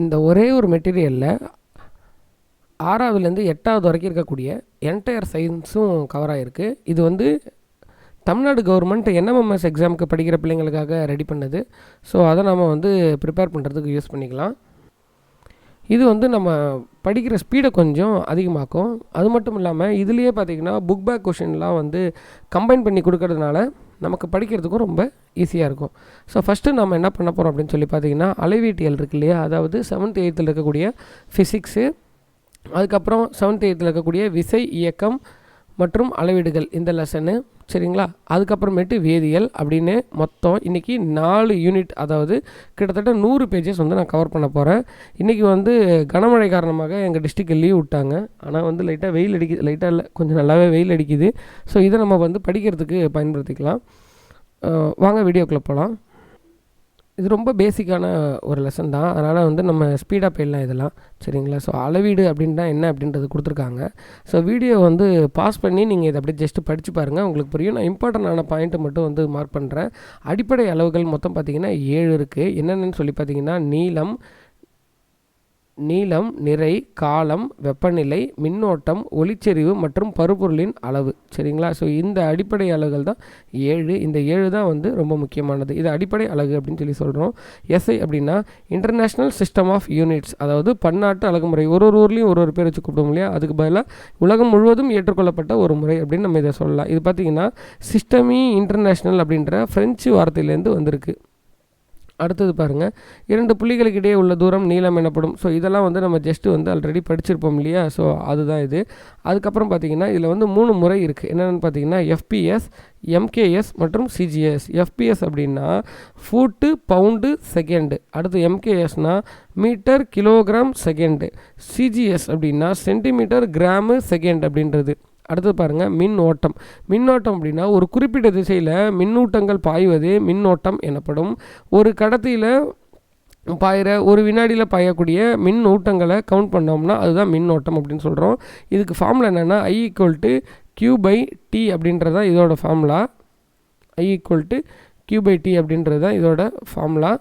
இந்த ஒரே ஒரு மெட்டீரியலில் ஆறாவதுலேருந்து எட்டாவது வரைக்கும் இருக்கக்கூடிய என்டையர் சயின்ஸும் கவர் ஆகிருக்கு இது வந்து தமிழ்நாடு கவர்மெண்ட் என்எம்எம்எஸ் எக்ஸாமுக்கு படிக்கிற பிள்ளைங்களுக்காக ரெடி பண்ணது. ஸோ அதை நம்ம வந்து ப்ரிப்பேர் பண்ணுறதுக்கு யூஸ் பண்ணிக்கலாம். இது வந்து நம்ம படிக்கிற ஸ்பீடை கொஞ்சம் அதிகமாக்கும். அது மட்டும் இல்லாமல் இதுலேயே பார்த்திங்கன்னா புக் பேக் கொஷின்லாம் வந்து கம்பைன் பண்ணி கொடுக்கறதுனால நமக்கு படிக்கிறதுக்கும் ரொம்ப ஈஸியாக இருக்கும். ஸோ ஃபஸ்ட்டு நம்ம என்ன பண்ண போகிறோம் அப்படின்னு சொல்லி பார்த்தீங்கன்னா அலைவீட்டியல் இருக்கு இல்லையா? அதாவது செவன்த் எயித்தில் இருக்கக்கூடிய ஃபிசிக்ஸு அதுக்கப்புறம் செவன்த் எயித்தில் இருக்கக்கூடிய விசை இயக்கம் மற்றும் அளவீடுகள் இந்த லெசனு சரிங்களா? அதுக்கப்புறமேட்டு வேதியியல் அப்படின்னு மொத்தம் இன்றைக்கி நாலு யூனிட் அதாவது கிட்டத்தட்ட நூறு பேஜஸ் வந்து நான் கவர் பண்ண போகிறேன் இன்றைக்கி வந்து கனமழை காரணமாக எங்கள் டிஸ்ட்ரிக்ட் லீவ் விட்டாங்க. ஆனால் வந்து லைட்டாக வெயில் அடிக்குது லைட்டாக இல்லை கொஞ்சம் நல்லாவே வெயில் அடிக்குது. ஸோ இதை நம்ம வந்து படிக்கிறதுக்கு பயன்படுத்திக்கலாம். வாங்க வீடியோக்குள்ளே போகலாம் இது ரொம்ப பேசிக்கான ஒரு லெசன் தான். அதனால் வந்து நம்ம ஸ்பீடாக போயிடலாம் இதெல்லாம். சரிங்களா? ஸோ அளவீடு அப்படின்னா என்ன அப்படின்றது கொடுத்துருக்காங்க. ஸோ வீடியோ வந்து பாஸ் பண்ணி நீங்கள் இதை அப்படியே ஜஸ்ட்டு படித்து பாருங்கள் உங்களுக்கு புரியும். நான் இம்பார்ட்டண்டான பாயிண்ட்டை மட்டும் வந்து மார்க் பண்ணுறேன் அடிப்படை அளவுகள் மொத்தம் பார்த்திங்கன்னா ஏழு இருக்குது என்னென்னு சொல்லி பார்த்தீங்கன்னா நீளம் நீளம் நிறை காலம் வெப்பநிலை மின்னோட்டம் ஒளிச்செறிவு மற்றும் பருப்பொருளின் அளவு. சரிங்களா? ஸோ இந்த அடிப்படை அளவுகள் தான் ஏழு. இந்த ஏழு தான் வந்து ரொம்ப முக்கியமானது. இது அடிப்படை அலகு அப்படின்னு சொல்லி சொல்கிறோம் எஸ்ஐ அப்படின்னா இன்டர்நேஷ்னல் சிஸ்டம் ஆஃப் யூனிட்ஸ் அதாவது பன்னாட்டு அழகுமுறை ஒரு ஒரு ஊர்லேயும் ஒரு ஒரு பேர் வச்சு கூப்பிடுவோம் இல்லையா? அதுக்கு பதிலாக உலகம் முழுவதும் ஏற்றுக்கொள்ளப்பட்ட ஒரு முறை அப்படின்னு நம்ம இதை சொல்லலாம். இது பார்த்திங்கன்னா சிஸ்டமி இன்டர்நேஷ்னல் அப்படின்ற ஃப்ரெஞ்சு வார்த்தையிலேருந்து வந்திருக்கு. அடுத்தது பாருங்கள் இரண்டு புள்ளிகளுக்கு இடையே உள்ள தூரம் நீளம் எனப்படும். ஸோ இதெல்லாம் வந்து நம்ம ஜஸ்ட்டு வந்து ஆல்ரெடி படிச்சிருப்போம் இல்லையா? ஸோ அதுதான் இது. அதுக்கப்புறம் பார்த்தீங்கன்னா இதில் வந்து மூணு முறை இருக்குது என்னென்னு பார்த்தீங்கன்னா எஃபிஎஸ் எம்கேஎஸ் மற்றும் சிஜிஎஸ் எஃபிஎஸ் அப்படின்னா ஃபூட்டு பவுண்டு செகண்டு அடுத்து எம்கேஎஸ்னால் மீட்டர் கிலோகிராம் செகண்டு சிஜிஎஸ் அப்படின்னா சென்டிமீட்டர் கிராமு செகண்ட் அப்படின்றது. அடுத்து பாருங்கள் மின் ஓட்டம் மின்னோட்டம் அப்படின்னா ஒரு குறிப்பிட்ட திசையில் மின்னூட்டங்கள் பாய்வது மின்னோட்டம் எனப்படும். ஒரு கடத்தியில் பாயிற ஒரு வினாடியில் பாயக்கூடிய மின் ஊட்டங்களை கவுண்ட் பண்ணோம்னா அதுதான் மின்னோட்டம் அப்படின்னு சொல்கிறோம் இதுக்கு ஃபார்முலா என்னென்னா I equal to Q by T அப்படின்றது தான் இதோட formula I equal to Q by T அப்படின்றது தான் இதோட ஃபார்முலா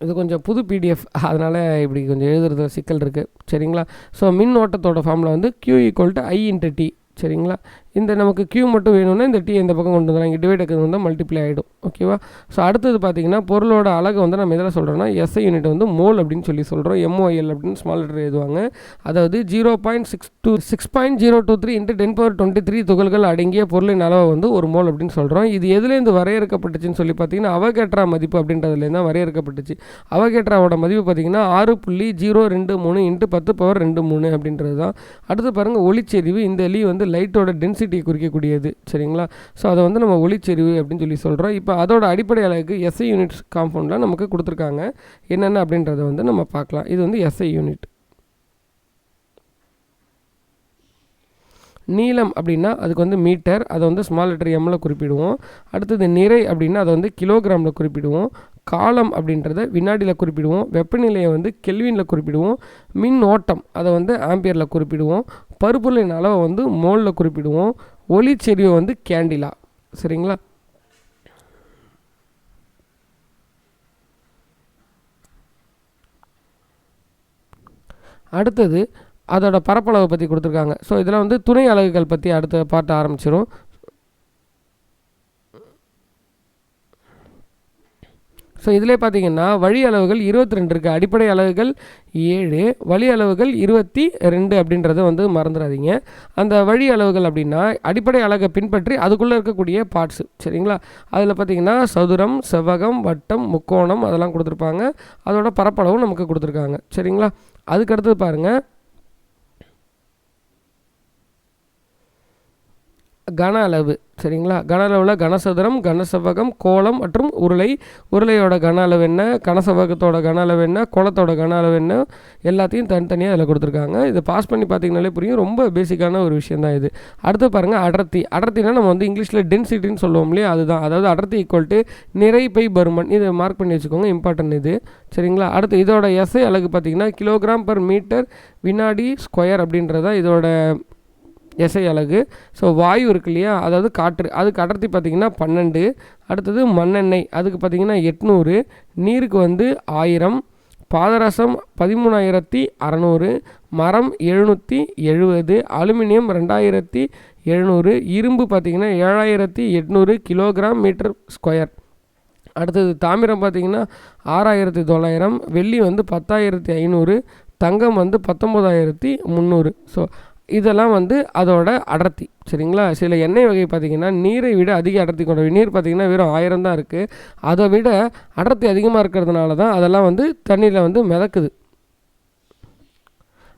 இது கொஞ்சம் புது பிடிஎஃப் அதனால் இப்படி கொஞ்சம் எழுதுறதுல சிக்கல் இருக்குது சரிங்களா? ஸோ மின் ஓட்டத்தோட ஃபார்மில் வந்து Q equal to I into T சரிங்களா? இந்த நமக்கு கியூ மட்டும் வேணும்னா இந்த டி இந்த பக்கம் கொண்டு வந்துடலாம். இங்கே டிவைட் வந்து மல்டிப்ளை ஆகிடும் ஓகேவா ஸோ அடுத்தது பார்த்தீங்கன்னா பொருளோட அழகு வந்து நம்ம எதில் சொல்கிறோன்னா எஸ்ஐ யூனிட் வந்து மோல் அப்படின்னு சொல்லி சொல்கிறோம் எம்ஓஎல் அப்படின்னு ஸ்மால் லெட்டர் எழுதுவாங்க. அதாவது zero point six two six point zero two three into ten power twenty three துகள்கள் அடங்கிய பொருளின் அளவை வந்து ஒரு மோல் அப்படின்னு சொல்கிறோம் இது எதுலேருந்து வரையறுக்கப்பட்டுச்சுன்னு சொல்லி பார்த்தீங்கன்னா அவகேட்ரா மதிப்பு அப்படின்றதுலேருந்து தான் வரையறுக்கப்பட்டுச்சு. அவகேட்ராவோட மதிப்பு பார்த்தீங்கன்னா ஆறு புள்ளி ஜீரோ ரெண்டு மூணு இன்ட்டு பத்து பவர் ரெண்டு மூணு அப்படின்றது தான். அடுத்து பாருங்கள் ஒளிச்செறிவு. இந்த எலி வந்து லைட்டோட டென்சிட்டியை குறிக்கக்கூடியது. சரிங்களா? ஸோ அதை வந்து நம்ம ஒளிச்செறிவு அப்படின்னு சொல்லி சொல்கிறோம் இப்போ அதோட அடிப்படை அளவுக்கு எஸ்ஐ யூனிட் காம்பவுண்டில் நமக்கு கொடுத்துருக்காங்க. என்னென்ன அப்படின்றத வந்து நம்ம பார்க்கலாம். இது வந்து எஸ்ஐ யூனிட் நீளம் அப்படின்னா அதுக்கு வந்து மீட்டர். அதை வந்து ஸ்மால் லெட்டர் எம்மில் குறிப்பிடுவோம். அடுத்தது நிறை அப்படின்னா அதை வந்து கிலோகிராமில் குறிப்பிடுவோம். காலம் அப்படின்றத வினாடியில் குறிப்பிடுவோம். வெப்பநிலையை வந்து கெல்வினில் குறிப்பிடுவோம். மின் ஓட்டம் அதை வந்து ஆம்பியரில் குறிப்பிடுவோம். பருப்பொருளின் அளவை வந்து மோலில் குறிப்பிடுவோம். ஒளிச்செறிவை வந்து கேண்டிலா. சரிங்களா? அடுத்தது அதோட பரப்பளவை பற்றி கொடுத்துருக்காங்க. ஸோ இதில் வந்து துணை அலகுகள் பற்றி அடுத்த பாட்டு ஆரம்பிச்சிடும் ஸோ இதிலே பார்த்தீங்கன்னா வழி அளவுகள் இருபத்தி ரெண்டு இருக்குது அடிப்படை அளவுகள் ஏழு வழி அளவுகள் இருபத்தி ரெண்டு அப்படின்றத வந்து மறந்துடாதீங்க. அந்த வழி அளவுகள் அப்படின்னா அடிப்படை அழகை பின்பற்றி அதுக்குள்ளே இருக்கக்கூடிய பார்ட்ஸு சரிங்களா? அதில் பார்த்தீங்கன்னா சதுரம் செவ்வகம் வட்டம் முக்கோணம் அதெல்லாம் கொடுத்துருப்பாங்க. அதோட பரப்பளவும் நமக்கு கொடுத்துருக்காங்க சரிங்களா? அதுக்கடுத்தது பாருங்கள் கன அளவு சரிங்களா? கன அளவில் கனசதுரம் கனசவகம் கோலம் மற்றும் உருளை. உருளையோட கன அளவு என்ன? கனசவகத்தோட கன அளவு என்ன? குளத்தோட கன அளவு என்ன? எல்லாத்தையும் தனித்தனியாக அதில் கொடுத்துருக்காங்க. இதை பாஸ் பண்ணி பார்த்தீங்கனாலே புரியும். ரொம்ப பேசிக்கான ஒரு விஷயம் தான் இது. அடுத்து பாருங்கள் அடர்த்தி. அடர்த்தினா நம்ம வந்து இங்கிலீஷில் டென்சிட்டின்னு சொல்லுவோம் இல்லையா? அதுதான். அதாவது அடர்த்தி ஈக்குவல் டு நிறைப்பை பருமன். இதை மார்க் பண்ணி வச்சுக்கோங்க இம்பார்ட்டன்ட் இது. சரிங்களா? அடுத்து இதோட எஸ்ஐ அழகு பார்த்தீங்கன்னா கிலோகிராம் பர் மீட்டர் வினாடி ஸ்கொயர் அப்படின்றத இதோட எஸ்ஐ அழகு ஸோ வாயு இருக்கு இல்லையா? அதாவது காற்று. அதுக்கு அடர்த்தி பார்த்திங்கன்னா பன்னெண்டு. அடுத்தது மண்ணெண்ணெய். அதுக்கு பார்த்திங்கன்னா எட்நூறு. நீருக்கு வந்து ஆயிரம். பாதரசம் பதிமூணாயிரத்தி அறநூறு. மரம் எழுநூற்றி எழுபது அலுமினியம் ரெண்டாயிரத்தி எழுநூறு. இரும்பு பார்த்திங்கன்னா ஏழாயிரத்தி எட்நூறு கிலோகிராம் மீட்டர் ஸ்கொயர். அடுத்தது தாமிரம் பார்த்திங்கன்னா ஆறாயிரத்தி தொள்ளாயிரம். வெள்ளி வந்து பத்தாயிரத்தி ஐநூறு. தங்கம் வந்து பத்தொம்போதாயிரத்தி முந்நூறு ஸோ இதெல்லாம் வந்து அதோட அடர்த்தி சரிங்களா? சில எண்ணெய் வகை பார்த்திங்கன்னா நீரை விட அதிக அடர்த்தி கொண்டவை நீர் பார்த்திங்கன்னா வெறும் ஆயிரம் தான் இருக்குது அதை விட அடர்த்தி அதிகமாக இருக்கிறதுனால தான் அதெல்லாம் வந்து தண்ணியில் வந்து மிதக்குது.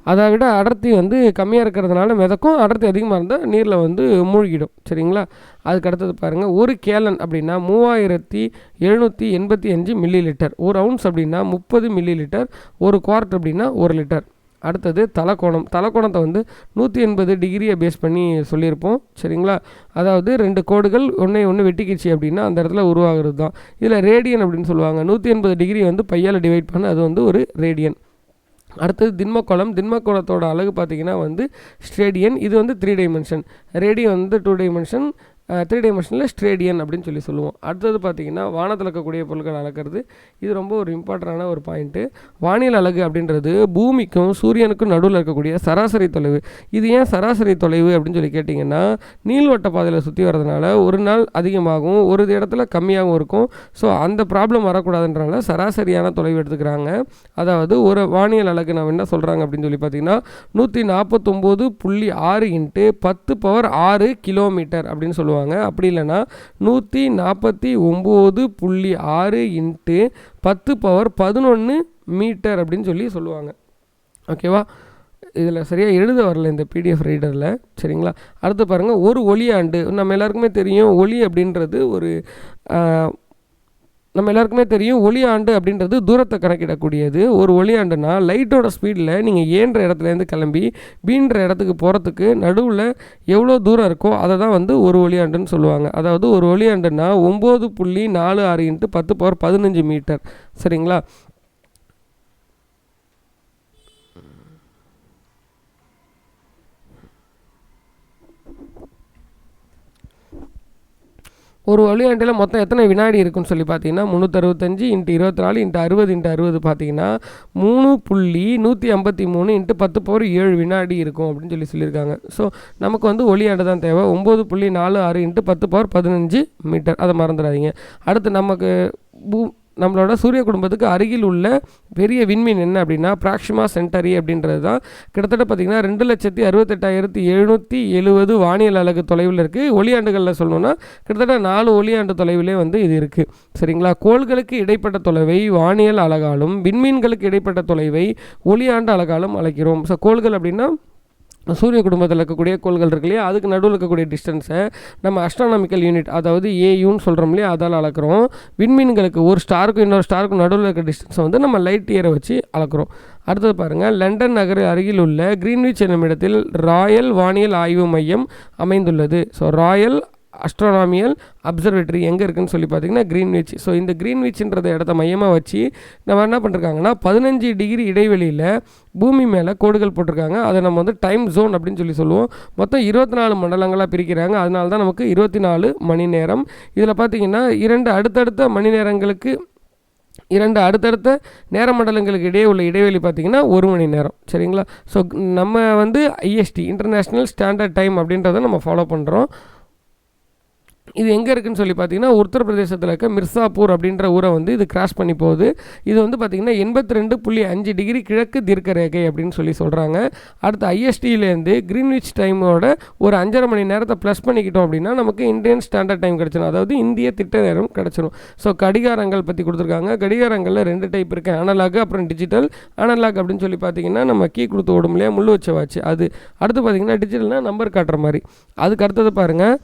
அதை விட அடர்த்தி வந்து கம்மியாக இருக்கிறதுனால மிதக்கும். அடர்த்தி அதிகமாக இருந்தால் நீரில் வந்து மூழ்கிடும் சரிங்களா? அதுக்கு அடுத்தது பாருங்கள் ஒரு கேலன் அப்படின்னா மூவாயிரத்தி எழுநூற்றி எண்பத்தி அஞ்சு மில்லி லிட்டர். ஒரு அவுன்ஸ் அப்படின்னா முப்பது மில்லி லிட்டர். ஒரு குவார்ட் அப்படின்னா ஒரு லிட்டர். அடுத்தது தலக்கோணம் தலக்கோணத்தை வந்து நூற்றி எண்பது டிகிரியை பேஸ் பண்ணி சொல்லியிருப்போம். சரிங்களா? அதாவது ரெண்டு கோடுகள் ஒன்றே ஒன்று வெட்டிக்கிச்சு அப்படின்னா அந்த இடத்துல உருவாகிறது தான். இதில் ரேடியன் அப்படின்னு சொல்லுவாங்க. நூற்றி எண்பது டிகிரி வந்து பையால் டிவைட் பண்ண அது வந்து ஒரு ரேடியன் அடுத்தது திண்மக்கோளம். திண்மக்கோளத்தோட அழகு பார்த்திங்கன்னா வந்து ஸ்ட்ரேடியன் இது வந்து த்ரீ டைமென்ஷன் ரேடியன் வந்து டூ டைமென்ஷன் த்ரீ டைமென்ஷனில் ஸ்ட்ரேடியன் அப்படின்னு சொல்லி சொல்லுவோம். அடுத்தது பார்த்திங்கன்னா வானத்தில் இருக்கக்கூடிய பொருட்கள் அளக்கிறது. இது ரொம்ப ஒரு இம்பார்ட்டண்டான ஒரு பாயிண்ட்டு வானியல் அழகு அப்படின்றது பூமிக்கும் சூரியனுக்கும் நடுவில் இருக்கக்கூடிய சராசரி தொலைவு. இது ஏன் சராசரி தொலைவு அப்படின்னு சொல்லி கேட்டிங்கன்னா நீள்வட்ட பாதையில் சுற்றி வரதுனால ஒரு நாள் அதிகமாகும் ஒரு இடத்துல கம்மியாகவும் இருக்கும். ஸோ அந்த ப்ராப்ளம் வரக்கூடாதுன்றனால சராசரியான தொலைவு எடுத்துக்கிறாங்க. அதாவது ஒரு வானியல் அழகு நம்ம என்ன சொல்கிறாங்க அப்படின்னு சொல்லி பார்த்தீங்கன்னா நூற்றி நாற்பத்தொம்போது புள்ளி ஆறு இன்ட்டு பத்து பவர் ஆறு கிலோமீட்டர் அப்படின்னு சொல்லுவாங்க. அப்படி இல்லைன்னா நூற்றி நாற்பத்தி ஒம்பது புள்ளி ஆறு இன்ட்டு பத்து பவர் பதினொன்று மீட்டர் அப்படின்னு சொல்லி சொல்லுவாங்க. ஓகேவா இதில் சரியாக எழுத வரல இந்த பிடிஎஃப் ரீடரில் சரிங்களா? அடுத்து பாருங்கள் ஒரு ஒளியாண்டு. நம்ம எல்லாருக்குமே தெரியும் ஒளி அப்படின்றது ஒரு நம்ம எல்லாருக்குமே தெரியும் ஒளியாண்டு அப்படின்றது தூரத்தை கணக்கிடக்கூடியது. ஒரு ஒளியாண்டுனா லைட்டோட ஸ்பீடில் நீங்கள் ஏன்ற இடத்துலேருந்து கிளம்பி பீன்ற இடத்துக்கு போகிறதுக்கு நடுவில் எவ்வளோ தூரம் இருக்கோ அதை தான் வந்து ஒரு ஒளியாண்டுன்னு சொல்லுவாங்க. அதாவது ஒரு ஒளியாண்டுனா ஒம்பது புள்ளி நாலு ஆறு இன்ட்டு பத்து பவர் பதினஞ்சு மீட்டர் சரிங்களா? ஒரு ஒளியாண்டில் மொத்தம் எத்தனை வினாடி இருக்குன்னு சொல்லி பார்த்தீங்கன்னா முந்நூற்றறுபத்தஞ்சு இன்ட்டு இருபத்தி நாலு இன்ட்டு அறுபது இன்ட்டு அறுபது பார்த்தீங்கன்னா மூணு புள்ளி நூற்றி ஐம்பத்தி மூணு இன்ட்டு பத்து பவர் ஏழு வினாடி இருக்கும் அப்படின்னு சொல்லி சொல்லியிருக்காங்க. ஸோ நமக்கு வந்து ஒளியாண்டு தான் தேவை. ஒம்பது புள்ளி நாலு ஆறு இன்ட்டு பத்து பவர் பதினஞ்சு மீட்டர். அதை மறந்துடாதீங்க. அடுத்து நமக்கு பூ நம்மளோட சூரிய குடும்பத்துக்கு அருகில் உள்ள பெரிய விண்மீன் என்ன அப்படின்னா பிராக்ஷிமா சென்டரி அப்படின்றது தான். கிட்டத்தட்ட பார்த்திங்கன்னா ரெண்டு லட்சத்தி அறுபத்தெட்டாயிரத்தி எழுநூற்றி எழுபது வானியல் அலகு தொலைவில் இருக்குது ஒளியாண்டுகளில் சொல்லணும்னா கிட்டத்தட்ட நாலு ஒளியாண்டு தொலைவிலே வந்து இது இருக்குது சரிங்களா? கோள்களுக்கு இடைப்பட்ட தொலைவை வானியல் அழகாலும் விண்மீன்களுக்கு இடைப்பட்ட தொலைவை ஒளியாண்டு அழகாலும் அழைக்கிறோம். ஸோ கோள்கள் அப்படின்னா சூரிய குடும்பத்தில் இருக்கக்கூடிய கோள்கள் இருக்கு இல்லையா? அதுக்கு நடுவில் இருக்கக்கூடிய டிஸ்டன்ஸை நம்ம அஸ்ட்ரானாமிக்கல் யூனிட் அதாவது ஏயுன்னு சொல்கிறோம் இல்லையா? அதால் அளக்குறோம். விண்மீன்களுக்கு ஒரு ஸ்டாருக்கும் இன்னொரு ஸ்டாருக்கும் நடுவில் இருக்க டிஸ்டன்ஸை வந்து நம்ம லைட் இயரை வச்சு அளக்கிறோம். அடுத்தது பாருங்கள் லண்டன் நகர் அருகில் உள்ள கிரீன்விச் என்னும் இடத்தில் ராயல் வானியல் ஆய்வு மையம் அமைந்துள்ளது. ஸோ ராயல் அஸ்ட்ரானாமியல் அப்சர்வேட்டரி எங்கே இருக்குன்னு சொல்லி பார்த்தீங்கன்னா க்ரீன்விச் ஸோ இந்த க்ரீன்விச்ன்றத இடத்த மையமாக வச்சு நம்ம என்ன பண்ணிருக்காங்கன்னா பதினஞ்சு டிகிரி இடைவெளியில் பூமி மேலே கோடுகள் போட்டிருக்காங்க. அதை நம்ம வந்து டைம் ஜோன் அப்படின்னு சொல்லி சொல்லுவோம். மொத்தம் இருபத்தி நாலு மண்டலங்களாக பிரிக்கிறாங்க. அதனால தான் நமக்கு இருபத்தி நாலு மணி நேரம். இதில் பார்த்தீங்கன்னா இரண்டு அடுத்தடுத்த மணி நேரங்களுக்கு இரண்டு அடுத்தடுத்த நேர மண்டலங்களுக்கு இடையே உள்ள இடைவெளி பார்த்திங்கன்னா ஒரு மணி நேரம். சரிங்களா? ஸோ நம்ம வந்து ஐஎஸ்டி இன்டர்நேஷ்னல் ஸ்டாண்டர்ட் டைம் அப்படின்றத நம்ம ஃபாலோ பண்ணுறோம் இது எங்கே இருக்குன்னு சொல்லி பார்த்தீங்கன்னா உத்தரப்பிரதேசத்தில் இருக்க மிர்சாப்பூர் அப்படின்ற ஊரை வந்து இது கிராஸ் பண்ணி போகுது. இது வந்து பார்த்திங்கன்னா எண்பத்தி ரெண்டு புள்ளி அஞ்சு டிகிரி கிழக்கு தீர்க்க ரேகை அப்படின்னு சொல்லி சொல்கிறாங்க அடுத்து ஐஎஸ்டியிலேருந்து கிரீன்விச் டைமோட ஒரு அஞ்சரை மணி நேரத்தை ப்ளஸ் பண்ணிக்கிட்டோம் அப்படின்னா நமக்கு இந்தியன் ஸ்டாண்டர்ட் டைம் கிடச்சிடும் அதாவது இந்திய திட்ட நேரம் கிடச்சிடும் ஸோ கடிகாரங்கள் பற்றி கொடுத்துருக்காங்க. கடிகாரங்களில் ரெண்டு டைப் இருக்குது அனலாக் அப்புறம் டிஜிட்டல் அனலாக் அப்படின்னு சொல்லி பார்த்தீங்கன்னா நம்ம கீ கொடுத்து ஓடும் இல்லையா? முள்ளு வச்ச வாட்ச் அது. அடுத்து பார்த்திங்கன்னா டிஜிட்டல்னால் நம்பர் காட்டுற மாதிரி. அதுக்கு அடுத்தது பாருங்கள்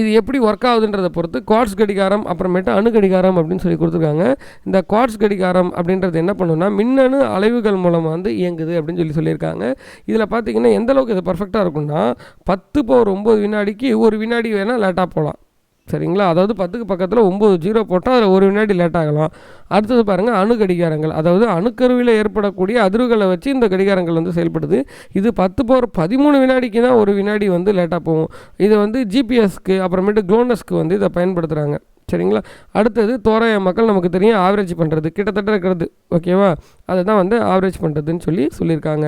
இது எப்படி ஒர்க் ஆகுதுன்றதை பொறுத்து குவாட்ஸ் கடிகாரம் அப்புறமேட்டு அணு கடிகாரம் அப்படின்னு சொல்லி கொடுத்துருக்காங்க. இந்த குவாட்ஸ் கடிகாரம் அப்படின்றது என்ன பண்ணுன்னா மின்னணு அலைவுகள் மூலமாக வந்து இயங்குது அப்படின்னு சொல்லி சொல்லியிருக்காங்க. இதில் பார்த்தீங்கன்னா எந்தளவுக்கு இது பர்ஃபெக்டாக இருக்கும்னா பத்து போர் ஒம்பது வினாடிக்கு ஒரு வினாடி வேணால் லேட்டாக போகலாம் சரிங்களா? அதாவது பத்துக்கு பக்கத்தில் ஒம்பது ஜீரோ போட்டால் அதில் ஒரு வினாடி லேட் ஆகலாம். அடுத்தது பாருங்கள் அணு கடிகாரங்கள். அதாவது அணுக்கருவியில் ஏற்படக்கூடிய அதிர்வுகளை வச்சு இந்த கடிகாரங்கள் வந்து செயல்படுது. இது பத்து போகிற பதிமூணு வினாடிக்கு தான் ஒரு வினாடி வந்து லேட்டாக போகும். இது வந்து ஜிபிஎஸ்க்கு அப்புறமேட்டு க்ளோனஸ்க்கு வந்து இதை பயன்படுத்துகிறாங்க சரிங்களா? அடுத்தது தோராய மக்கள் நமக்கு தெரியும் ஆவரேஜ் பண்ணுறது கிட்டத்தட்ட இருக்கிறது ஓகேவா அதை தான் வந்து ஆவரேஜ் பண்ணுறதுன்னு சொல்லி சொல்லியிருக்காங்க.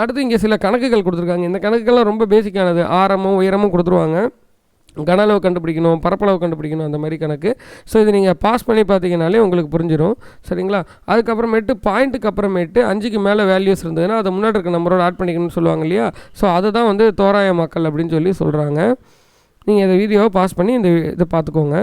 அடுத்து இங்கே சில கணக்குகள் கொடுத்துருக்காங்க. இந்த கணக்குகள்லாம் ரொம்ப பேசிக்கானது ஆரமும் உயரமும் கொடுத்துருவாங்க. கன அளவு கண்டுபிடிக்கணும் பரப்பளவு கண்டுபிடிக்கணும் அந்த மாதிரி கணக்கு. ஸோ இது நீங்கள் பாஸ் பண்ணி பார்த்தீங்கனாலே உங்களுக்கு புரிஞ்சிடும் சரிங்களா? அதுக்கப்புறமேட்டு பாயிண்ட்டுக்கு அப்புறமேட்டு அஞ்சுக்கு மேலே வேல்யூஸ் இருந்ததுன்னா அதை முன்னாடி இருக்க நம்பரோட ஆட் பண்ணிக்கணும்னு சொல்லுவாங்க இல்லையா? ஸோ அதை தான் வந்து தோராய மக்கள் அப்படின்னு சொல்லி சொல்கிறாங்க நீங்கள் இந்த வீடியோவை பாஸ் பண்ணி இந்த இதை பார்த்துக்கோங்க.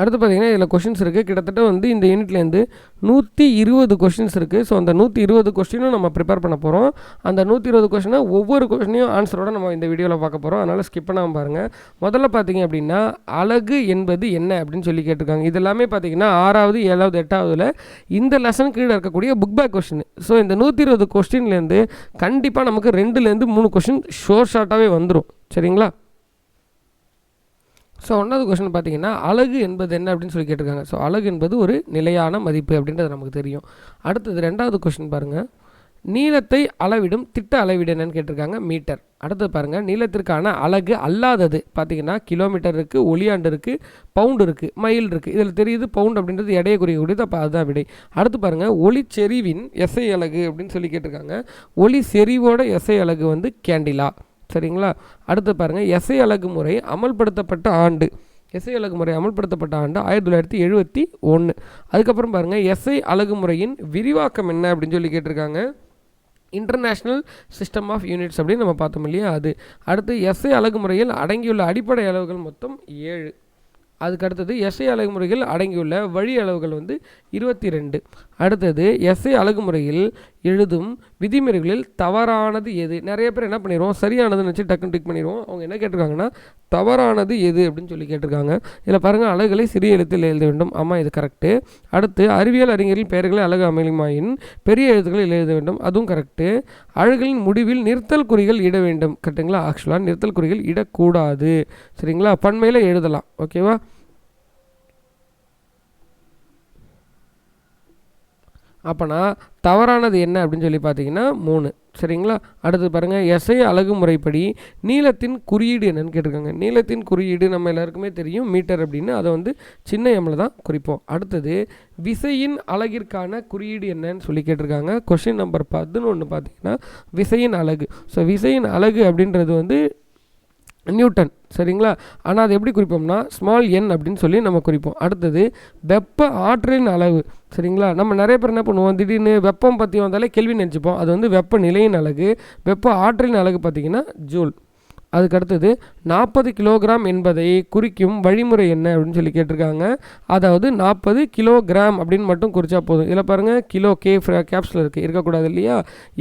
அடுத்து பார்த்தீங்கன்னா இதில் கொஷின்ஸ் இருக்குது கிட்டத்தட்ட வந்து இந்த யூனிட்லேருந்து நூற்றி இருபது கொஷின்ஸ் இருக்குது ஸோ அந்த நூற்றி இருபது கொஸ்டினும் நம்ம ப்ரிப்பேர் பண்ண போகிறோம் அந்த நூற்றி இருபது கொஷினை ஒவ்வொரு கொஷினையும் ஆன்சரோட நம்ம இந்த வீடியோவில் பார்க்க போகிறோம் அதனால் ஸ்கிப் பண்ணாமல் பாருங்கள் முதல்ல பார்த்தீங்க அப்படின்னா அழகு என்பது என்ன அப்படின்னு சொல்லி கேட்டிருக்காங்க. இது எல்லாமே பார்த்தீங்கன்னா ஆறாவது ஏழாவது எட்டாவதுல இந்த லெசன் கீழே இருக்கக்கூடிய புக் பேக் கொஷின் ஸோ இந்த நூற்றி இருபது கொஸ்டின்லேருந்து கண்டிப்பாக நமக்கு ரெண்டுலேருந்து மூணு கொஷின் ஷோர் ஷார்ட்டாகவே வந்துடும் சரிங்களா? ஸோ ஒன்றாவது கொஸ்டின் பார்த்தீங்கன்னா அழகு என்பது என்ன அப்படின்னு சொல்லி கேட்டிருக்காங்க. ஸோ அழகு என்பது ஒரு நிலையான மதிப்பு அப்படின்றது நமக்கு தெரியும். அடுத்தது ரெண்டாவது கொஸ்டின் பாருங்கள் நீளத்தை அளவிடும் திட்ட அளவீடு என்னன்னு கேட்டிருக்காங்க. மீட்டர். அடுத்தது பாருங்கள் நீளத்திற்கான அலகு அல்லாதது. பார்த்தீங்கன்னா கிலோமீட்டர் இருக்குது ஒளியாண்டு இருக்குது பவுண்டு இருக்குது மைல் இருக்குது இதில் தெரியுது பவுண்ட் அப்படின்றது எடையை குறிக்கக்கூடியது அப்போ அதுதான் விடை. அடுத்து பாருங்கள் ஒளி செறிவின் எஸ்ஐ அழகு அப்படின்னு சொல்லி கேட்டிருக்காங்க. ஒளி செறிவோட எஸ்ஐ அழகு வந்து கேண்டிலா சரிங்களா? அடுத்து பாருங்கள் எஸ்ஐ அழகு முறை அமல்படுத்தப்பட்ட ஆண்டு. எஸ்ஐ அழகு முறை அமல்படுத்தப்பட்ட ஆண்டு ஆயிரத்தி தொள்ளாயிரத்தி எழுபத்தி ஒன்று அதுக்கப்புறம் பாருங்கள் எஸ்ஐ அழகு முறையின் விரிவாக்கம் என்ன அப்படின்னு சொல்லி கேட்டிருக்காங்க. இன்டர்நேஷ்னல் சிஸ்டம் ஆஃப் யூனிட்ஸ் அப்படின்னு நம்ம பார்த்தோம் இல்லையா அது. அடுத்து எஸ்ஐ அழகுமுறையில் அடங்கியுள்ள அடிப்படை அளவுகள் மொத்தம் ஏழு. அதுக்கு அடுத்தது எஸ்ஐ அழகுமுறையில் அடங்கியுள்ள வழி அளவுகள் வந்து இருபத்தி ரெண்டு. அடுத்தது எஸ்ஐ அழகுமுறையில் எழுதும் விதிமுறைகளில் தவறானது எது? நிறைய பேர் என்ன பண்ணிடுவோம் சரியானதுன்னு வச்சு டக்குன்னு டிக் பண்ணிடுவோம் அவங்க என்ன கேட்டிருக்காங்கன்னா தவறானது எது அப்படின்னு சொல்லி கேட்டிருக்காங்க. இதில் பாருங்கள் அழகுகளை சிறிய எழுத்தில் எழுத வேண்டும். ஆமாம் இது கரெக்டு அடுத்து அறிவியல் அறிஞரின் பெயர்களை அழகு அமையுமாயின் பெரிய எழுத்துக்களில் எழுத வேண்டும். அதுவும் கரெக்டு அழகுகளின் முடிவில் நிறுத்தல் குறிகள் இட வேண்டும். கரெக்டுங்களா ஆக்சுவலாக நிறுத்தல் குறிகள் இடக்கூடாது. சரிங்களா? பண்மையில் எழுதலாம். ஓகேவா? அப்போனா தவறானது என்ன அப்படின்னு சொல்லி பார்த்தீங்கன்னா மூணு. சரிங்களா? அடுத்து பாருங்கள் எஸ்ஐ அழகு முறைப்படி நீளத்தின் குறியீடு என்னென்னு கேட்டிருக்காங்க. நீளத்தின் குறியீடு நம்ம எல்லாருக்குமே தெரியும் மீட்டர் அப்படின்னு. அதை வந்து சின்ன எம்மில் தான் குறிப்போம். அடுத்தது விசையின் அழகிற்கான குறியீடு என்னன்னு சொல்லி கேட்டிருக்காங்க. கொஷின் நம்பர் பதினொன்று பார்த்தீங்கன்னா விசையின் அழகு ஸோ விசையின் அழகு அப்படின்றது வந்து நியூட்டன். சரிங்களா? ஆனால் அது எப்படி குறிப்போம்னா ஸ்மால் என் அப்படின்னு சொல்லி நம்ம குறிப்போம். அடுத்தது வெப்ப ஆற்றலின் அளவு. சரிங்களா? நம்ம நிறைய பேர் என்ன பண்ணுவோம்? திடீர்னு வெப்பம் பற்றி வந்தாலே கேள்வி நினச்சிப்போம். அது வந்து வெப்ப நிலையின் அழகு வெப்ப ஆற்றலின் அழகு பார்த்திங்கன்னா ஜூல். அதுக்கு அடுத்தது நாற்பது கிலோகிராம் என்பதை குறிக்கும் வழிமுறை என்ன அப்படின்னு சொல்லி கேட்டிருக்காங்க. அதாவது நாற்பது கிலோகிராம் அப்படின்னு மட்டும் குறித்தா போதும். இதில் பாருங்கள் கிலோ கே கேப்ஸில் இருக்குது இருக்கக்கூடாது இல்லையா?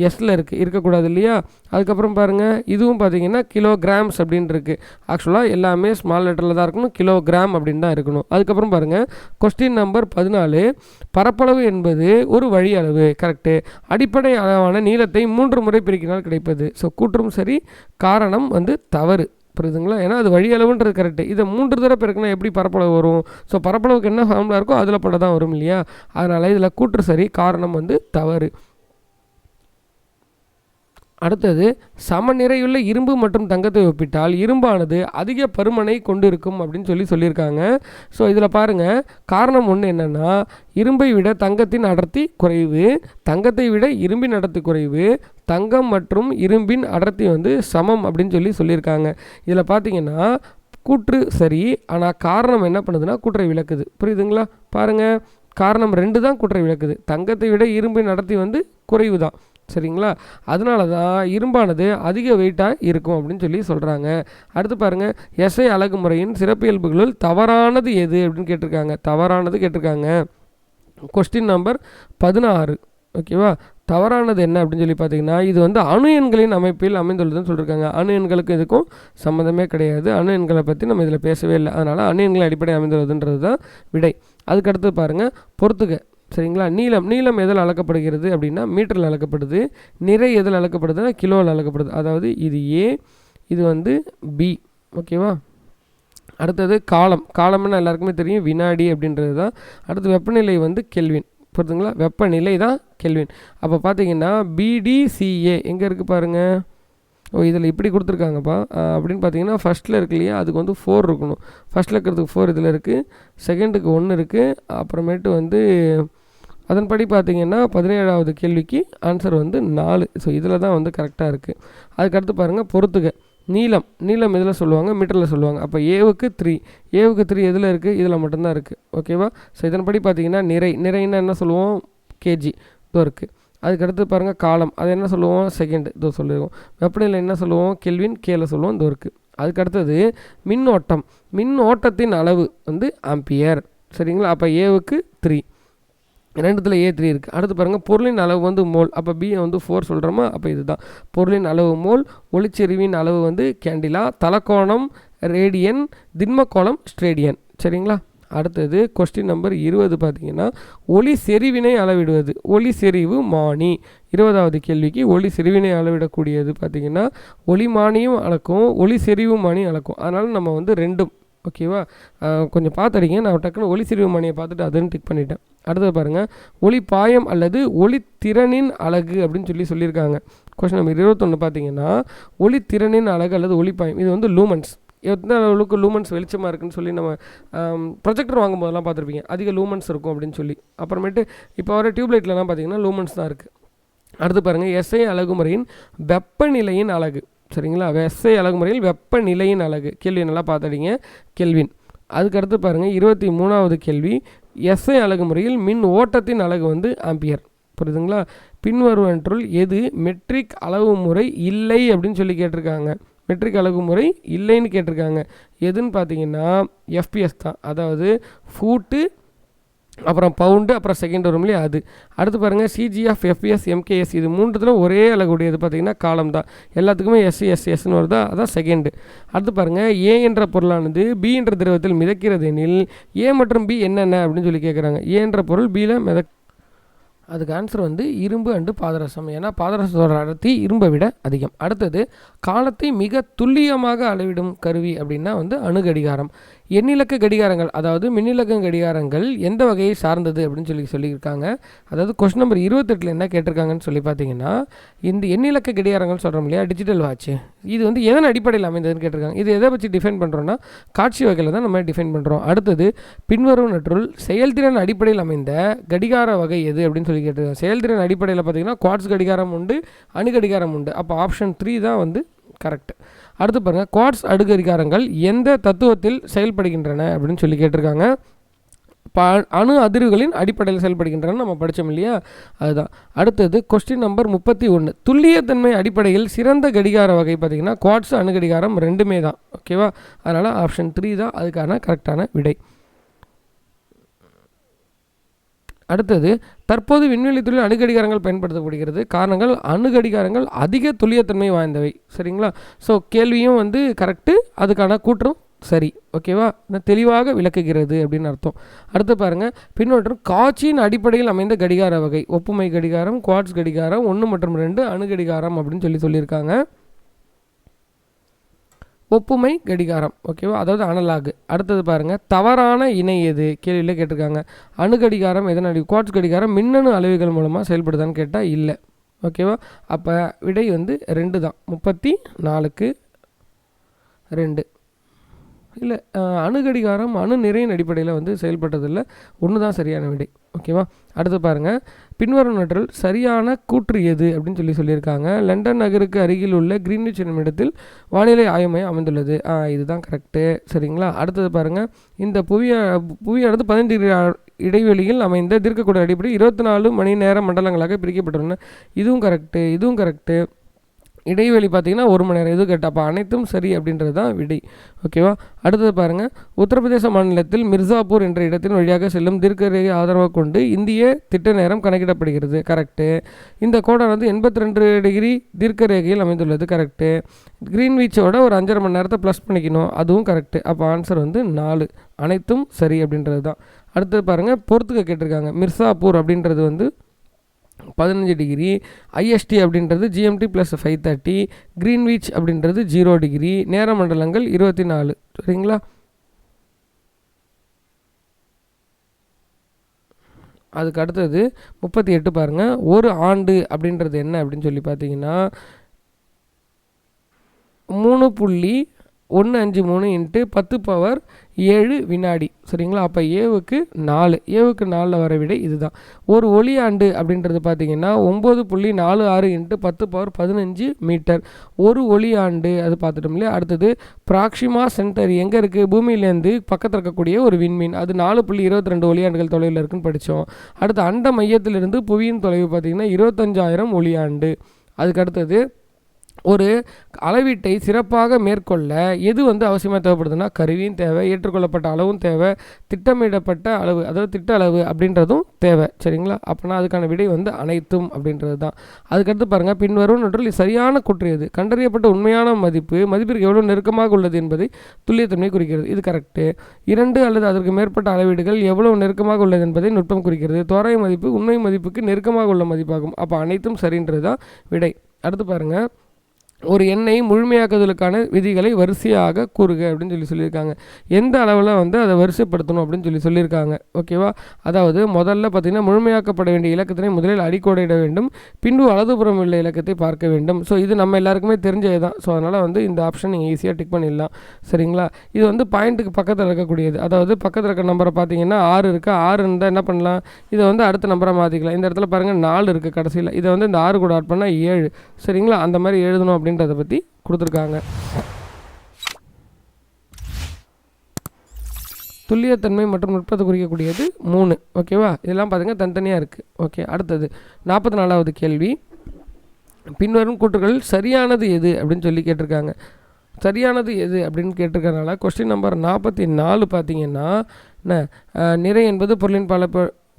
எஸ்ஸில் இருக்குது இருக்கக்கூடாது இல்லையா? அதுக்கப்புறம் பாருங்கள் இதுவும் பார்த்தீங்கன்னா கிலோகிராம்ஸ் அப்படின்னு இருக்குது ஆக்சுவலாக எல்லாமே ஸ்மால் லெட்டரில் தான் இருக்கணும். கிலோகிராம் அப்படின்னு தான் இருக்கணும். அதுக்கப்புறம் பாருங்கள் கொஸ்டின் நம்பர் பதினாலு. பரப்பளவு என்பது ஒரு வழி அளவு. கரெக்டு அடிப்படை அளவான நீளத்தை மூன்று முறை பிரிக்கினால் கிடைப்பது. ஸோ கூற்றும் சரி காரணம் வந்து தவறு. புரியுதுங்களா? ஏன்னா அது வழி அளவுன்றது கரெக்டு இதை மூன்று தடவை பிறகுனா எப்படி பரப்பளவு வரும்? ஸோ பரப்பளவுக்கு என்ன ஃபார்முலா இருக்கோ அதில் பட தான் வரும் இல்லையா? அதனால் இதில் கூற்று சரி காரணம் வந்து தவறு. அடுத்தது சமநிறையுள்ள இரும்பு மற்றும் தங்கத்தை ஒப்பிட்டால் இரும்பானது அதிக பருமனை கொண்டிருக்கும் அப்படின்னு சொல்லி சொல்லியிருக்காங்க. ஸோ இதில் பாருங்கள் காரணம் ஒன்று என்னென்னா இரும்பை விட தங்கத்தின் அடர்த்தி குறைவு தங்கத்தை விட இரும்பின் அடர்த்தி குறைவு தங்கம் மற்றும் இரும்பின் அடர்த்தி வந்து சமம் அப்படின்னு சொல்லி சொல்லியிருக்காங்க. இதில் பார்த்தீங்கன்னா கூற்று சரி ஆனால் காரணம் என்ன பண்ணுதுன்னா கூற்றை விளக்குது. புரியுதுங்களா? பாருங்கள் காரணம் ரெண்டு தான் குற்றை விளக்குது. தங்கத்தை விட இரும்பின் அடர்த்தி வந்து குறைவு தான். சரிங்களா? அதனால தான் இரும்பானது அதிக வெயிட்டாக இருக்கும் அப்படின்னு சொல்லி சொல்கிறாங்க அடுத்து பாருங்கள் எஸ்ஐ அழகு முறையின் சிறப்பியல்புகளுள் தவறானது எது அப்படின்னு கேட்டிருக்காங்க. தவறானது கேட்டிருக்காங்க. கொஸ்டின் நம்பர் பதினாறு. ஓகேவா தவறானது என்ன அப்படின்னு சொல்லி பார்த்தீங்கன்னா இது வந்து அணு எண்களின் அமைப்பில் அமைந்துள்ளதுன்னு சொல்லியிருக்காங்க அணு எண்களுக்கு இதுக்கும் சம்மந்தமே கிடையாது. அணு எண்களை பற்றி நம்ம இதில் பேசவே இல்லை. அதனால் அணு எண்களை அடிப்படை அமைந்துள்ளதுன்றது தான் விடை. அதுக்கடுத்து பாருங்கள் பொறுத்துக்க சரிங்களா? நீளம் நீளம் எதில் அளக்கப்படுகிறது அப்படின்னா மீட்டரில் அளக்கப்படுது நிறை எதில் அளக்கப்படுதுன்னா கிலோவில் அளக்கப்படுது. அதாவது இது ஏ இது வந்து பி ஓகேவா? அடுத்தது காலம். காலம்னு எல்லாருக்குமே தெரியும் வினாடி அப்படின்றது தான். அடுத்து வெப்பநிலை வந்து கெல்வின். பொறுத்துங்களா வெப்பநிலை தான் கெல்வின். அப்போ பார்த்தீங்கன்னா பிடிசிஏ எங்கே இருக்குது பாருங்கள் ஓ இதில் இப்படி கொடுத்துருக்காங்கப்பா. அப்படின்னு பார்த்தீங்கன்னா ஃபஸ்ட்டில் இருக்கு இல்லையா? அதுக்கு வந்து ஃபோர் இருக்கணும். ஃபஸ்ட்டில் இருக்கிறதுக்கு ஃபோர் இதில் இருக்குது செகண்டுக்கு ஒன்று இருக்குது அப்புறமேட்டு வந்து அதன்படி பார்த்தீங்கன்னா பதினேழாவது கேள்விக்கு ஆன்சர் வந்து நாலு. ஸோ இதில் தான் வந்து கரெக்டாக இருக்குது அதுக்கடுத்து பாருங்கள் பொறுத்துக. நீளம். நீளம் இதில் சொல்லுவாங்க? மீட்டரில் சொல்லுவாங்க. அப்போ ஏவுக்கு த்ரீ ஏவுக்கு த்ரீ எதில் இருக்குது இதில் மட்டும்தான் இருக்குது ஓகேவா ஸோ இதன்படி பார்த்தீங்கன்னா நிறை. நிறைன்னா என்ன சொல்லுவோம்? கேஜி இதோ இருக்குது அதுக்கடுத்து பாருங்கள் காலம். அது என்ன சொல்லுவோம்? செகண்ட் இதோ சொல்லுவோம் வெப்பநிலை என்ன சொல்லுவோம்? கெல்வின் கேல சொல்லுவோம். இதோ இருக்குது அதுக்கடுத்தது மின்னோட்டம். மின்னோட்டத்தின் அளவு வந்து ஆம்பியர் சரிங்களா? அப்போ ஏவுக்கு த்ரீ ரெண்டுத்தில் ஏ த்ரீ இருக்குது அடுத்து பாருங்கள் பொருளின் அளவு வந்து மோல் அப்போ பி வந்து ஃபோர் சொல்கிறோமா அப்போ இதுதான். பொருளின் அளவு மோல் ஒளிச்செறிவின் அளவு வந்து கேண்டிலா தலக்கோணம் ரேடியன் திண்மக்கோணம் ஸ்ட்ரேடியன் சரிங்களா? அடுத்தது கொஸ்டின் நம்பர் இருபது பார்த்தீங்கன்னா ஒளி செறிவினை அளவிடுவது. ஒளி செறிவு மானி. இருபதாவது கேள்விக்கு ஒளி செறிவினை அளவிடக்கூடியது பார்த்திங்கன்னா ஒளி மானியும் அளக்கும் ஒளி செறிவு மானியும் அளக்கும். அதனால் நம்ம வந்து ரெண்டும் ஓகேவா? கொஞ்சம் பார்த்துருக்கீங்க நான் டக்குன்னு ஒளி சிறுவு மணியை பார்த்துட்டு அதுன்னு டிக் பண்ணிட்டேன். அடுத்தது பாருங்கள் ஒளி பாயம் அல்லது ஒளி திறனின் அழகு அப்படின்னு சொல்லி சொல்லியிருக்காங்க. கொஸ்டின் நம்பர் இருபத்தொன்று பார்த்தீங்கன்னா ஒளி திறனின் அழகு அல்லது ஒளி பாயம். இது வந்து லூமன்ஸ் எந்த அளவுக்கு லூமன்ஸ் வெளிச்சமாக இருக்குன்னு சொல்லி நம்ம ப்ரொஜெக்டர் வாங்கும்போதெல்லாம் பார்த்துருப்பீங்க. அதிக லூமன்ஸ் இருக்கும் அப்படின்னு சொல்லி. அப்புறமேட்டு இப்போ வர டியூப்லைட்லலாம் பார்த்தீங்கன்னா லூமன்ஸ் தான் இருக்குது அடுத்து பாருங்கள் எஸ்ஐ அழகுமுறையின் வெப்பநிலையின் அழகு. சரிங்களா? எஸ்ஐ அழகுமுறையில் வெப்பநிலையின் அழகு. கேள்வி நல்லா பார்த்துட்டீங்க? கெல்வின். அதுக்கடுத்து பாருங்கள் இருபத்தி மூணாவது கேள்வி. எஸ்ஐ அலகுமுறையில் மின் ஓட்டத்தின் அழகு வந்து ஆம்பியர். புரியுதுங்களா? பின்வருவற்றுள் எது மெட்ரிக் அளவு முறை இல்லை அப்படின்னு சொல்லி கேட்டிருக்காங்க. மெட்ரிக் அளவு முறை இல்லைன்னு கேட்டிருக்காங்க. எதுன்னு பார்த்தீங்கன்னா எஃபிஎஸ் தான். அதாவது ஃபூட்டு அப்புறம் பவுண்டு அப்புறம் செகண்ட் வரும் அது. அடுத்து பாருங்கள் சிஜிஎஃப் எஃப்பிஎஸ் எம்கேஎஸ் இது மூன்றுத்தில் ஒரே அழகுடையது பார்த்தீங்கன்னா காலம் தான். எல்லாத்துக்குமே எஸ்சி எஸ்னு வருதா? அதான் செகண்டு அடுத்து பாருங்கள் ஏ என்ற பொருளானது பி என்ற திரவத்தில் மிதக்கிறது எனில் ஏ மற்றும் பி என்னென்ன அப்படின்னு சொல்லி கேட்குறாங்க ஏ என்ற பொருள் பியில் மிதக் அதுக்கு ஆன்சர் வந்து இரும்பு அண்டு பாதரசம். ஏன்னா பாதரசத்தோட அடர்த்தி இரும்பை விட அதிகம். அடுத்தது காலத்தை மிக துல்லியமாக அளவிடும் கருவி அப்படின்னா வந்து அணுகடிகாரம். எண்ணிலக்க கடிகாரங்கள் அதாவது மின்னிலக்கம் கடிகாரங்கள் எந்த வகையை சார்ந்தது அப்படின்னு சொல்லி சொல்லியிருக்காங்க. அதாவது கொஸ்டின் நம்பர் இருபத்தெட்டில் என்ன கேட்டிருக்காங்கன்னு சொல்லி பார்த்தீங்கன்னா இந்த எண்ணிலக்க கடிகாரங்கள் சொல்கிறோம் இல்லையா? டிஜிட்டல் வாட்ச் இது வந்து எதன் அடிப்படையில் அமைந்ததுன்னு கேட்டிருக்காங்க. இது எதை வச்சு டிஃபைன் பண்ணுறோன்னா காட்சி வகையில் தான் நம்ம டிஃபைன் பண்ணுறோம் அடுத்தது பின்வரும் நற்றுள் செயல்திறன் அடிப்படையில் அமைந்த கடிகார வகை எது அப்படின்னு சொல்லி கேட்டிருக்காங்க. செயல்திறன் அடிப்படையில் பார்த்தீங்கன்னா குவாட்ஸ் கடிகாரம் உண்டு அணு கடிகாரம் உண்டு. அப்போ ஆப்ஷன் த்ரீ தான் வந்து கரெக்ட் அடுத்து பாருங்கள் குவாட்ஸ் அடுக்கரிகாரங்கள் எந்த தத்துவத்தில் செயல்படுகின்றன அப்படின்னு சொல்லி கேட்டிருக்காங்க. ப அணு அதிர்வுகளின் அடிப்படையில் செயல்படுகின்றன நம்ம படித்தோம் இல்லையா? அதுதான். அடுத்தது கொஸ்டின் நம்பர் முப்பத்தி ஒன்று துல்லியத்தன்மை அடிப்படையில் சிறந்த கடிகார வகை பார்த்திங்கன்னா குவாட்ஸ் அணு கடிகாரம் ரெண்டுமே தான். ஓகேவா அதனால் ஆப்ஷன் த்ரீ தான் அதுக்கான கரெக்டான விடை. அடுத்தது தற்போது விண்வெளி தொழில் அணுகடிகாரங்கள் பயன்படுத்தப்படுகிறது. காரணங்கள் அணுகடிகாரங்கள் அதிக துல்லியத்தன்மை வாய்ந்தவை. சரிங்களா? ஸோ கேள்வியும் வந்து கரெக்டு அதுக்கான கூற்றும் சரி. ஓகேவா இந்த தெளிவாக விளக்குகிறது அப்படின்னு அர்த்தம். அடுத்து பாருங்கள் பின்னொன்றும் காட்சியின் அடிப்படையில் அமைந்த கடிகார வகை. ஒப்புமை கடிகாரம் குவாட்ஸ் கடிகாரம் ஒன்று மற்றும் ரெண்டு அணுகடிகாரம் அப்படின்னு சொல்லி சொல்லியிருக்காங்க. ஒப்புமை கடிகாரம். ஓகேவா அதாவது அனலாகு அடுத்தது பாருங்கள் தவறான இணை எது? கேள்வியில் கேட்டிருக்காங்க. அணு கடிகாரம் எதனால் குவாட்ஸ் கடிகாரம் மின்னணு அளவுகள் மூலமாக செயல்படுதான்னு கேட்டால் இல்லை. ஓகேவா அப்போ விடை வந்து ரெண்டு தான். முப்பத்தி நாலுக்கு ரெண்டு. இல்லை அணு கடிகாரம் அணு நிறையின் அடிப்படையில் வந்து செயல்பட்டதில்லை. ஒன்று தான் சரியான விடை. ஓகேவா அடுத்து பாருங்கள் பின்வரும் நற்றில் சரியான கூற்று எது அப்படின்னு சொல்லி சொல்லியிருக்காங்க. லண்டன் நகருக்கு அருகில் உள்ள கிரீன்விச் என்னும் இடத்தில் வானிலை ஆய்வு மையம் அமைந்துள்ளது. ஆ இதுதான் கரெக்டு சரிங்களா? அடுத்தது பாருங்கள் இந்த புவிய புவியானது பதினஞ்சு டிகிரி இடைவெளியில் அமைந்த தீர்க்கக்கூடிய அடிப்படை இருபத்தி நாலு மணி நேர மண்டலங்களாக பிரிக்கப்பட்டுள்ளன. இதுவும் கரெக்டு இதுவும் கரெக்டு இடைவெளி பார்த்தீங்கன்னா ஒரு மணி நேரம். இது கேட்டால் அப்போ அனைத்தும் சரி அப்படின்றது தான் விடை. ஓகேவா அடுத்தது பாருங்கள் உத்தரப்பிரதேச மாநிலத்தில் மிர்சாப்பூர் என்ற இடத்தின் வழியாக செல்லும் தீர்க்க ரேகை ஆதரவாக கொண்டு இந்திய திட்ட நேரம் கணக்கிடப்படுகிறது. கரெக்டு இந்த கோடானது எண்பத்தி ரெண்டு டிகிரி தீர்க்க ரேகையில் அமைந்துள்ளது. கரெக்டு க்ரீன்விச்சோட ஒரு அஞ்சரை மணி நேரத்தை ப்ளஸ் பண்ணிக்கணும். அதுவும் கரெக்டு அப்போ ஆன்சர் வந்து நாலு. அனைத்தும் சரி அப்படின்றது தான். அடுத்தது பாருங்கள் பொறுத்துக்க கேட்டிருக்காங்க. மிர்சாப்பூர் அப்படின்றது வந்து பதினஞ்சு டிகிரி ஐஎஸ்டி அப்படின்றது GMT plus five thirty Greenwich அப்படின்றது ஜீரோ டிகிரி நேர மண்டலங்கள் இருபத்தி நாலு சரிங்களா? அதுக்கு அடுத்தது முப்பத்தி எட்டு பாருங்கள் ஒரு ஆண்டு அப்படின்றது என்ன அப்படின்னு சொல்லி பார்த்தீங்கன்னா மூணு புள்ளி ஒன்று அஞ்சு மூணு இன்ட்டு பத்து பவர் ஏழு வினாடி. சரிங்களா? அப்போ ஏவுக்கு நாலு. ஏவுக்கு நாலில் வர விடை இதுதான். ஒரு ஒளியாண்டு அப்படின்றது பார்த்தீங்கன்னா ஒம்பது புள்ளி நாலு ஆறு இன்ட்டு பத்து பவர் பதினஞ்சு மீட்டர். ஒரு ஒளியாண்டு அது பார்த்துட்டோம் இல்லையா? அடுத்தது பிராக்ஷிமா சென்டர் எங்கே இருக்குது பூமியிலேருந்து பக்கத்தில் இருக்கக்கூடிய ஒரு விண்மீன். அது நாலு புள்ளி இருபத்தி ரெண்டு ஒளியாண்டுகள் தொலைவில் இருக்குன்னு படித்தோம் அடுத்து அண்ட மையத்திலிருந்து புவியின் தொலைவு பார்த்திங்கன்னா இருபத்தஞ்சாயிரம் ஒளியாண்டு. அதுக்கு அடுத்தது ஒரு அளவீட்டை சிறப்பாக மேற்கொள்ள எது வந்து அவசியமாக தேவைப்படுதுன்னா கருவியும் தேவை ஏற்றுக்கொள்ளப்பட்ட அளவும் தேவை திட்டமிடப்பட்ட அளவு அதாவது திட்ட அளவு அப்படின்றதும் தேவை. சரிங்களா? அப்படின்னா அதுக்கான விடை வந்து அனைத்தும் அப்படின்றது தான் அதுக்கடுத்து பாருங்கள் பின்வரும் நொற்றில் சரியான குற்று எது? கண்டறியப்பட்ட உண்மையான மதிப்பு மதிப்பிற்கு எவ்வளோ நெருக்கமாக உள்ளது என்பதை துல்லியத்தன்மை குறிக்கிறது. இது கரெக்டு இரண்டு அல்லது அதற்கு மேற்பட்ட அளவீடுகள் எவ்வளவு நெருக்கமாக உள்ளது என்பதை நுட்பம் குறிக்கிறது. தோராய மதிப்பு உண்மை மதிப்புக்கு நெருக்கமாக உள்ள மதிப்பாகும். அப்போ அனைத்தும் சரின்றது தான் விடை. அடுத்து பாருங்கள் ஒரு எண்ணெய் முழுமையாக்குதலுக்கான விதிகளை வரிசையாக கூறுக அப்படின்னு சொல்லி சொல்லியிருக்காங்க. எந்த அளவில் வந்து அதை வரிசைப்படுத்தணும் அப்படின்னு சொல்லி சொல்லியிருக்காங்க. ஓகேவா அதாவது முதல்ல பார்த்திங்கன்னா முழுமையாக்கப்பட வேண்டிய இலக்கத்தினை முதலில் அடிக்கோடையிட வேண்டும். பின்பு வலதுபுறம் உள்ள இலக்கத்தை பார்க்க வேண்டும். ஸோ இது நம்ம எல்லாருக்குமே தெரிஞ்சது தான். ஸோ அதனால் வந்து இந்த ஆப்ஷன் நீங்கள் ஈஸியாக டிக் பண்ணிடலாம். சரிங்களா? இது வந்து பாயிண்ட்டுக்கு பக்கத்தில் இருக்கக்கூடியது. அதாவது பக்கத்தில் இருக்க நம்பரை பார்த்தீங்கன்னா ஆறு இருக்குது ஆறு இருந்தால் என்ன பண்ணலாம்? இதை வந்து அடுத்த நம்பரை மாற்றிக்கலாம் இந்த இடத்துல பாருங்கள் நாலு இருக்குது கடைசியில். இதை வந்து இந்த ஆறு கூட ஆட் பண்ணால் ஏழு. சரிங்களா? அந்த மாதிரி எழுதணும் அப்படின்னு அப்படின்றத பற்றி கொடுத்துருக்காங்க. துல்லியத்தன்மை மற்றும் நுட்பத்தை குறிக்கக்கூடியது மூணு. ஓகேவா இதெல்லாம் பார்த்தீங்கன்னா தனித்தனியாக இருக்குது ஓகே அடுத்தது நாற்பத்தி நாலாவது கேள்வி. பின்வரும் கூற்றுகள் சரியானது எது அப்படின்னு சொல்லி கேட்டிருக்காங்க. சரியானது எது அப்படின்னு கேட்டிருக்கறனால கொஸ்டின் நம்பர் நாற்பத்தி நாலு பார்த்தீங்கன்னா என்ன நிறை என்பது பொருளின் பல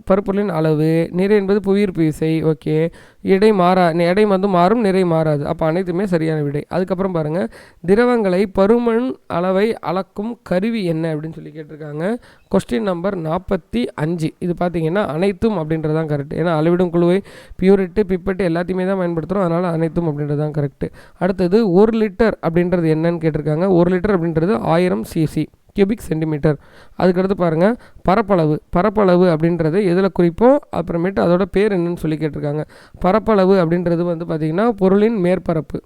பருப்பொருளின் அளவு நிறை என்பது புவியீர்ப்பு விசை ஓகே. எடை மாறா எடை வந்து மாறும் நிறை மாறாது. அப்போ அனைத்துமே சரியான விடை. அதுக்கப்புறம் பாருங்கள் திரவங்களை பருமன் அளவை அளக்கும் கருவி என்ன அப்படின்னு சொல்லி கேட்டிருக்காங்க. கொஸ்டின் நம்பர் நாற்பத்தி அஞ்சு. இது பார்த்தீங்கன்னா அனைத்தும் அப்படின்றது தான் கரெக்ட் ஏன்னா அளவிடும் குழுவை பியூரிட்டு பிப்பட்டு எல்லாத்தையுமே தான் பயன்படுத்துகிறோம் அதனால் அனைத்தும் அப்படின்றது தான் கரெக்ட் அடுத்தது ஒரு லிட்டர் அப்படின்றது என்னன்னு கேட்டிருக்காங்க. ஒரு லிட்டர் அப்படின்றது ஆயிரம் சிசி கியூபிக் சென்டிமீட்டர் அதுக்கடுத்து பாருங்கள் பரப்பளவு. பரப்பளவு அப்படின்றது எதில் குறிப்போம்? அப்புறமேட்டு அதோட பேர் என்னன்னு சொல்லி கேட்டிருக்காங்க. பரப்பளவு அப்படின்றது வந்து பார்த்திங்கன்னா பொருளின் மேற்பரப்பு.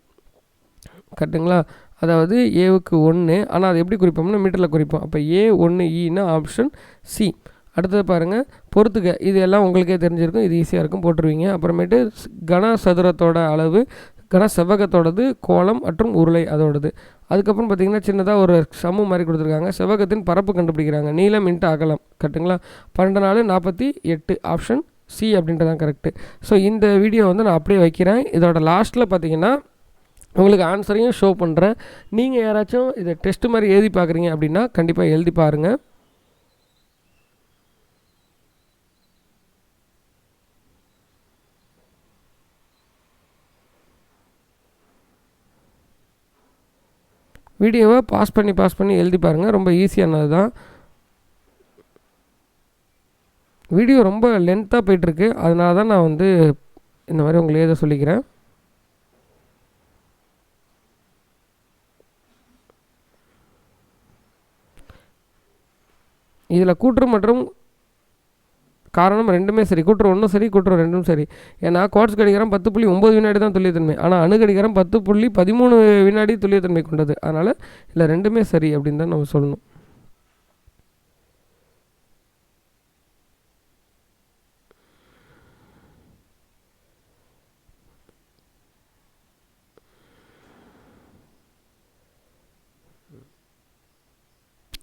கரெக்டுங்களா? அதாவது ஏவுக்கு ஒன்று ஆனால் அது எப்படி குறிப்போம்னா மீட்டரில் குறிப்போம். அப்போ ஏ ஒன்று இன்னா e ஆப்ஷன் சி அடுத்தது பாருங்கள் பொறுத்துக்க இது எல்லாம் உங்களுக்கே தெரிஞ்சிருக்கும். இது ஈஸியாக இருக்கும். போட்டுருவீங்க. அப்புறமேட்டு கன சதுரத்தோட அளவு கன செவ்வகத்தோடது கோலம் மற்றும் உருளை அதோடது. அதுக்கப்புறம் பார்த்தீங்கன்னா சின்னதாக ஒரு சமு மாதிரி கொடுத்துருக்காங்க. செவ்வகத்தின் பரப்பு கண்டுபிடிக்கிறாங்க. நீளம் இன்ட்டு அகலம். கரெக்டுங்களா பன்னெண்டு நாலு நாற்பத்தி எட்டு ஆப்ஷன் சி அப்படின்றதான் கரெக்டு ஸோ இந்த வீடியோ வந்து நான் அப்படியே வைக்கிறேன். இதோட லாஸ்ட்டில் பார்த்தீங்கன்னா உங்களுக்கு ஆன்சரையும் ஷோ பண்ணுறேன் நீங்கள் யாராச்சும் இதை டெஸ்ட்டு மாதிரி எழுதி பார்க்குறீங்க அப்படின்னா கண்டிப்பாக எழுதி பாருங்கள் வீடியோவை பாஸ் பண்ணி பாஸ் பண்ணி எழுதி பாருங்கள் ரொம்ப ஈஸியானது தான் வீடியோ ரொம்ப லென்த்தாக போயிட்டுருக்கு. அதனால தான் நான் வந்து இந்த மாதிரி உங்களை எழுத சொல்லிக்கிறேன். இதில் கூற்று மற்றும் காரணம் ரெண்டுமே சரி கூற்று ஒன்றும் சரி கூற்று ரெண்டும் சரி. ஏன்னா கோட்ஸ் கடிகாரம் பத்து புள்ளி ஒம்பது வினாடி தான் துல்லியத்தன்மை. ஆனால் அணு கடிகாரம் பத்து புள்ளி பதிமூணு வினாடி துல்லியத்தன்மை கொண்டது. அதனால் இல்லை ரெண்டுமே சரி அப்படின்னு தான் நம்ம சொல்லணும்.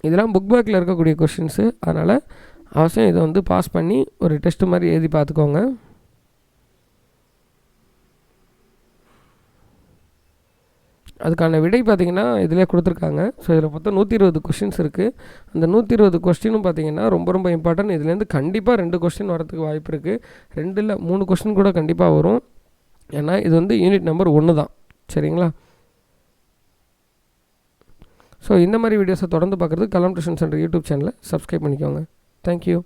இதெல்லாம் புக் பேக்கில் இருக்கக்கூடிய கொஷின்ஸு அதனால் அவசியம் இதை வந்து பாஸ் பண்ணி ஒரு டெஸ்ட் மாதிரி எழுதி பார்த்துக்கோங்க. அதுக்கான விடை பார்த்திங்கன்னா இதிலே கொடுத்துருக்காங்க. ஸோ இதில் மொத்தம் நூற்றி இருபது கொஷின்ஸ் இருக்குது அந்த நூற்றி இருபது கொஸ்டினும் பார்த்தீங்கன்னா ரொம்ப ரொம்ப இம்பார்ட்டன்ட் இதுலேருந்து கண்டிப்பாக ரெண்டு கொஸ்டின் வரதுக்கு வாய்ப்பு இருக்குது ரெண்டு இல்லை மூணு கொஸ்டின் கூட கண்டிப்பாக வரும். ஏன்னா இது வந்து யூனிட் நம்பர் ஒன்று தான். சரிங்களா? ஸோ இந்த மாதிரி வீடியோஸை தொடர்ந்து பார்க்குறது கலாம் டியூஷன் சென்டர் யூடியூப் சேனலை சப்ஸ்கிரைப் பண்ணிக்கோங்க. Thank you.